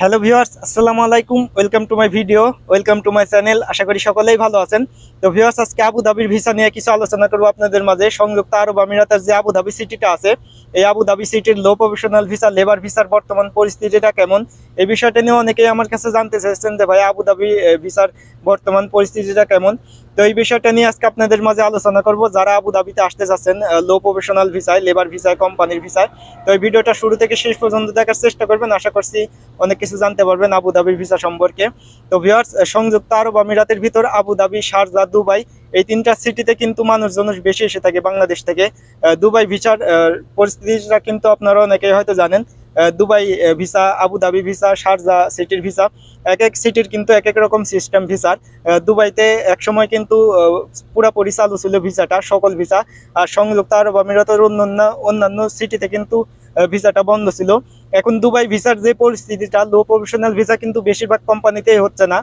Hello viewers, আসসালামু আলাইকুম, welcome to my video, welcome to my channel, আশা করি সকলেই ভালো আছেন। তো ভিউয়ার্স, আজকে আবু ধাবির ভিসা নিয়ে কিছু আলোচনা করব আপনাদের মাঝে। সংযুক্ত আরব আমিরাতের যে আবু ধাবি সিটিটা আছে, এই আবু ধাবি সিটির লো প্রফেশনাল ভিসা লেবার ভিসার বর্তমান পরিস্থিতিটা কেমন, এই বিষয়টা নিয়ে অনেকেই আমার কাছে জানতে চাইছেন যে, ভাই, আবু ধাবি ভিসার বর্তমান পরিস্থিতিটা কেমন? তো এই বিষয়টা নিয়ে আজকে আপনাদের মাঝে আলোচনা করব। যারা আবু ধাবিতে আসতে যাচ্ছেন লো প্রফেশনাল ভিসায় লেবার ভিসায় কোম্পানির ভিসায় তো এই ভিডিওটা শুরু থেকে শেষ পর্যন্ত দেখার চেষ্টা করবেন। আশা করছি অনেক কিছু জানতে পারবেন আবু ধাবির ভিসা সম্পর্কে। তো ভিউয়ার্স সংযুক্ত আরব আমিরাতের ভিতর আবু ধাবি শারজা, দুবাই, এই তিনটা সিটিতে কিন্তু মানুষজন বেশি এসে থাকে, বাংলাদেশ থেকে। দুবাই ভিসার পরিস্থিতিটা কিন্তু আপনারা অনেকেই হয়তো জানেন। Dubai visa, Abu Dhabi visa, Sharjah সিটির ভিসা, এক এক সিটির কিন্তু এক এক রকম সিস্টেম ভিসার দুবাইতে একসময় কিন্তু পুরাপুরি চালু ছিল ভিসাটা, সকল ভিসা। আর সংযুক্ত আরব আমিরাতের অন্যান্য অন্যান্য সিটিতে কিন্তু ভিসাটা বন্ধ ছিল। এখন দুবাই ভিসার যে পরিস্থিতিটা লো প্রফেশনাল ভিসা কিন্তু বেশিরভাগ কোম্পানিতেই হচ্ছে না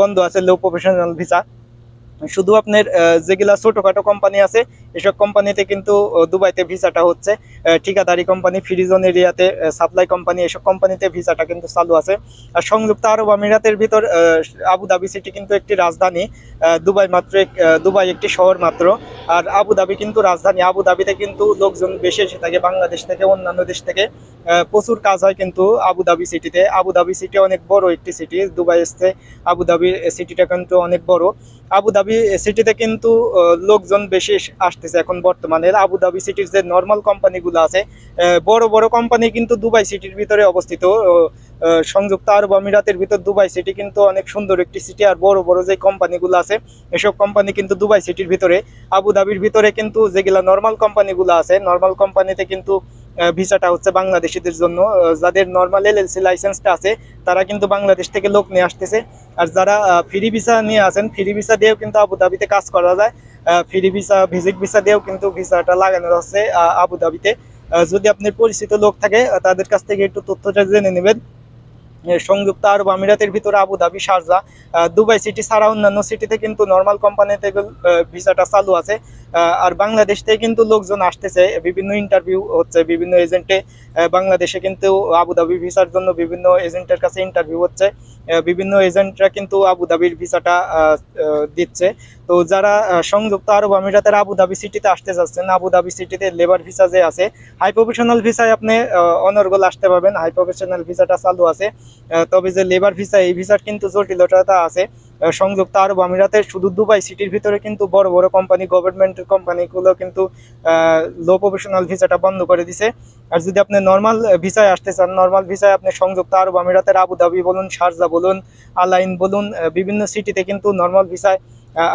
বন্ধ আছে লো প্রফেশনাল ভিসা শুধু আপনার যেগুলা ছোটখাটো কোম্পানি আছে এসব কোম্পানিতে কিন্তু দুবাইতে ভিসাটা হচ্ছে। ঠিকাদারি কোম্পানি ফ্রিজন এরিয়াতে সাপ্লাই কোম্পানি এসব কোম্পানিতে ভিসাটা কিন্তু চালু আছে। আর সংযুক্ত আরব আমিরাতের ভিতর আহ, আবু ধাবি সিটি কিন্তু একটি রাজধানী দুবাই মাত্র দুবাই একটি শহর মাত্র। আর আবু ধাবি কিন্তু রাজধানী। আবু ধাবিতে কিন্তু লোকজন বেশি এসে থাকে বাংলাদেশ থেকে অন্যান্য দেশ থেকে। প্রচুর কাজ হয় কিন্তু আবু ধাবি সিটিতে আবু ধাবি সিটি অনেক বড় একটি সিটি দুবাই এসছে। আবু ধাবি সিটিটা কিন্তু অনেক বড়। আবু ধাবি সিটিতে কিন্তু লোকজন বেশি আসতেছে এখন বর্তমানে। আবু ধাবি সিটির যে নর্মাল কোম্পানিগুলো আছে বড় বড় কোম্পানি কিন্তু দুবাই সিটির ভিতরে অবস্থিত। সংযুক্ত আরব আমিরাতের ভিতর দুবাই সিটি কিন্তু অনেক সুন্দর একটি সিটি আর বড় বড় যে কোম্পানিগুলো আছে, এসব কোম্পানি কিন্তু দুবাই সিটির ভিতরে। আবু ধাবির ভিতরে কিন্তু যেগুলা নর্মাল কোম্পানিগুলো আছে নর্মাল কোম্পানিতে কিন্তু ভিসাটা হচ্ছে বাংলাদেশিদের জন্য যাদের নর্মাল এলএলসি লাইসেন্সটা আছে তারা কিন্তু বাংলাদেশ থেকে লোক নিয়ে আসতেছে। আর যারা ফ্রি ভিসা নিয়ে আসেন ফ্রি ভিসা দিয়েও কিন্তু আবু ধাবিতে কাজ করা যায়। ফ্রি ভিসা ভিজিট ভিসা দিয়েও কিন্তু ভিসাটা লাগানো হচ্ছে আহ, আবু ধাবিতে যদি আপনার পরিচিত লোক থাকে তাদের কাছ থেকে একটু তথ্যটা জেনে নেবেন। সংযুক্ত আরব আমিরাতের ভিতরে Abu Dhabi Sharjah Dubai city ছাড়া অন্যান্য সিটিতে কিন্তু নর্মাল কোম্পানিতে ভিসাটা চালু আছে। আর বাংলাদেশ থেকে কিন্তু লোকজন আসতেছে, বিভিন্ন ইন্টারভিউ হচ্ছে, বিভিন্ন এজেন্টে বাংলাদেশে কিন্তু আবু ধাবি ভিসার জন্য বিভিন্ন এজেন্টের কাছে ইন্টারভিউ হচ্ছে। বিভিন্ন এজেন্টরা কিন্তু আবু ধাবির ভিসাটা দিচ্ছে। তো যারা সংযুক্ত আরব আমিরাতের আবু ধাবি সিটিতে আসতে যাচ্ছেন আবু ধাবি সিটিতে লেবার ভিসা যে আছে হাই প্রফেশনাল ভিসায় আপনি অনর্গল আসতে পারবেন। হাই প্রফেশনাল ভিসাটা চালু আছে। তবে যে লেবার ভিসা এই ভিসার কিন্তু জটিলতা আছে। সংযুক্ত আরব আমিরাতের শুধু দুবাই সিটির ভিতরে কিন্তু বড় বড় কোম্পানি গভর্নমেন্ট কোম্পানিগুলো কিন্তু লো প্রফেশনাল ভিসাটা বন্ধ করে দিছে। আর যদি আপনি নর্মাল ভিসায় আসতে চান নর্মাল ভিসায় আপনি সংযুক্ত আরব আমিরাতের আবুধাবি বলুন, শারজা বলুন, আলাইন বলুন বিভিন্ন সিটিতে কিন্তু নর্মাল ভিসায়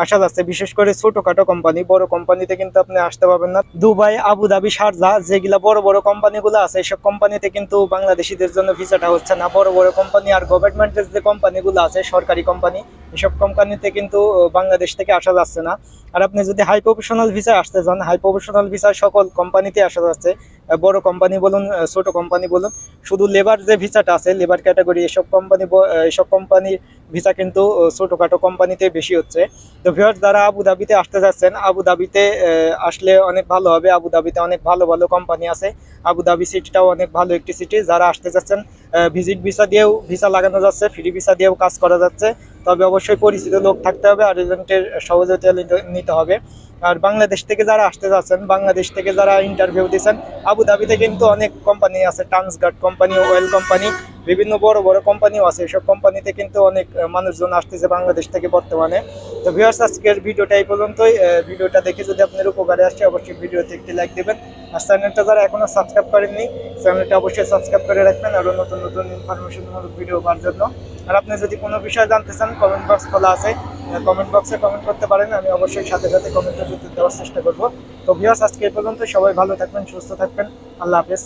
আসা যাচ্ছে। বিশেষ করে ছোটখাটো কোম্পানি বড় কোম্পানিতে কিন্তু আপনি আসতে পারবেন না। দুবাই আবু ধাবি শারজা, যেগুলা বড় বড় কোম্পানিগুলো আছে এইসব কোম্পানিতে কিন্তু বাংলাদেশিদের জন্য ভিসাটা হচ্ছে না। বড় বড় কোম্পানি আর গভর্নমেন্টের যে কোম্পানিগুলো আছে, সরকারি কোম্পানি এসব কোম্পানিতে কিন্তু বাংলাদেশ থেকে আসা যাচ্ছে না। আর আপনি যদি হাই প্রফেশনাল ভিসায় আসতে চান হাই প্রফেশনাল ভিসায় সকল কোম্পানিতে আসা যাচ্ছে। বড় কোম্পানি বলুন ছোট কোম্পানি বলুন, শুধু লেবার যে ভিসাটা আছে লেবার ক্যাটাগরি এসব কোম্পানি এসব কোম্পানির ভিসা কিন্তু ছোটোখাটো কোম্পানিতে বেশি হচ্ছে। তো ভিওর যারা আবু ধাবিতে আসতে যাচ্ছেন আবু ধাবিতে আসলে অনেক ভালো হবে। আবুধাবিতে অনেক ভালো ভালো কোম্পানি আছে। আবু ধাবি সিটিটাও অনেক ভালো একটি সিটি যারা আসতে যাচ্ছেন ভিজিট ভিসা দিয়েও ভিসা লাগানো যাচ্ছে ফ্রি ভিসা দিয়েও কাজ করা যাচ্ছে। তবে অবশ্যই পরিচিত লোক থাকতে হবে আর এজেন্টের সহযোগিতা নিতে- হবে। আর বাংলাদেশ থেকে যারা আসতে যাচ্ছেন, বাংলাদেশ থেকে যারা ইন্টারভিউ দিচ্ছেন আবু ধাবিতে কিন্তু অনেক কোম্পানি আছে টান্সগার্ড কোম্পানি অয়েল কোম্পানি বিভিন্ন বড় বড় কোম্পানিও আছে। এসব কোম্পানিতে কিন্তু অনেক মানুষজন আসতেছে বাংলাদেশ থেকে বর্তমানে। তো ভিউয়ার্স আজকের ভিডিওটা এই পর্যন্তই। ভিডিওটা দেখে যদি আপনার উপকারে আসে, অবশ্যই ভিডিওতে একটি লাইক দেবেন। আর চ্যানেলটা যারা এখনও সাবস্ক্রাইব করেননি চ্যানেলটা অবশ্যই সাবস্ক্রাইব করে রাখবেন আরও নতুন নতুন ইনফরমেশনমূলক ভিডিও পাওয়ার জন্য। আর আপনি যদি কোনো বিষয় জানতে চান কমেন্ট বক্স খোলা আছে। কমেন্ট বক্সে কমেন্ট করতে পারেন, আমি অবশ্যই সাথে সাথে কমেন্টের উত্তর দেওয়ার চেষ্টা করব। তো ভিউয়ার্স আজকে এই পর্যন্ত সবাই ভালো থাকবেন, সুস্থ থাকবেন। আল্লাহ হাফেজ।